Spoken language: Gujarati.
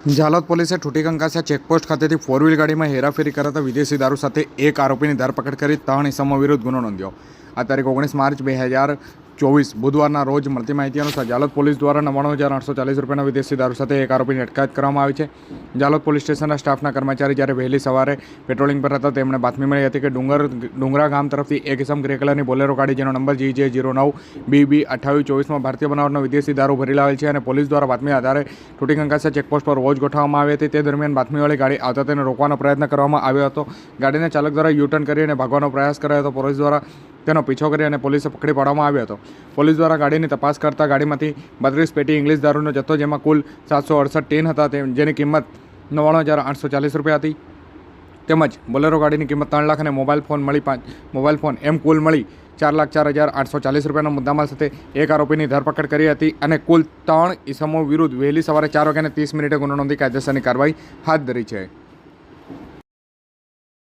ઝાલોદ પોલીસે ઠૂટી કંકાસા ચેકપોસ્ટ ખાતેથી ફોર વ્હીલ ગાડીમાં હેરાફેરી કરાતા વિદેશી દારૂ સાથે એક આરોપીની ધરપકડ કરી ત્રણ ઇસમો વિરુદ્ધ ગુનો નોંધ્યો. આ તારીખ ઓગણીસ માર્ચ બે હજાર ચોવીસ બુધવારના રોજ મળતી માહિતી અનુસાર જાલોદ પોલીસ દ્વારા નવ્વાણું હજાર આઠસો ચાલીસ રૂપિયાના વિદેશી દારૂ સાથે એક આરોપીની અટકાયત કરવામાં આવી છે. જાલોદ પોલીસ સ્ટેશનના સ્ટાફના કર્મચારી જ્યારે વહેલી સવારે પેટ્રોલિંગ પર હતા, તેમણે બાતમી મળી હતી કે ડુંગર, ડુંગરા ગામ તરફથી એક ઇસમ ગ્રે કલરની બોલેરો ગાડી જેનો નંબર જી જે જીરો નવ બી બી અઠ્ઠાવીસ ચોવીસમાં ભારતીય બનાવટનો વિદેશી દારૂ ભરી લાવેલ છે અને પોલીસ દ્વારા બાતમી આધારે ટૂટી કંકાસા ચેકપોસ્ટ પર વોચ ગોઠવવામાં આવી હતી. તે દરમિયાન બાતમીવાળી ગાડી આવતા તેને રોકવાનો પ્રયત્ન કરવામાં આવ્યો હતો. ગાડીના ચાલક દ્વારા યુટર્ન કરીને ભાગવાનો પ્રયાસ કર્યો હતો. પોલીસ દ્વારા તેનો પીછો કરી અને પોલીસે પકડી પાડવામાં આવ્યો હતો. પોલીસ દ્વારા ગાડીની તપાસ કરતા ગાડીમાંથી બત્રીસ પેટી ઇંગ્લિશ દારૂનો જથ્થો, જેમાં કુલ સાતસો અડસઠ ટીન હતા જેની કિંમત નવ્વાણું હજાર આઠસો ચાલીસ રૂપિયા હતી. તેમજ બોલેરો ગાડીની કિંમત ત્રણ લાખ અને મોબાઈલ ફોન મળી પાંચ, મોબાઈલ ફોન એમ કુલ મળી ચાર લાખ ચાર હજાર આઠસો ચાલીસ રૂપિયાના મુદ્દામાલ સાથે એક આરોપીની ધરપકડ કરી હતી અને કુલ ત્રણ ઇસમો વિરુદ્ધ વહેલી સવારે ચાર વાગ્યાને ત્રીસ મિનિટે ગુનો નોંધી કાયદેસરની કાર્યવાહી હાથ ધરી છે.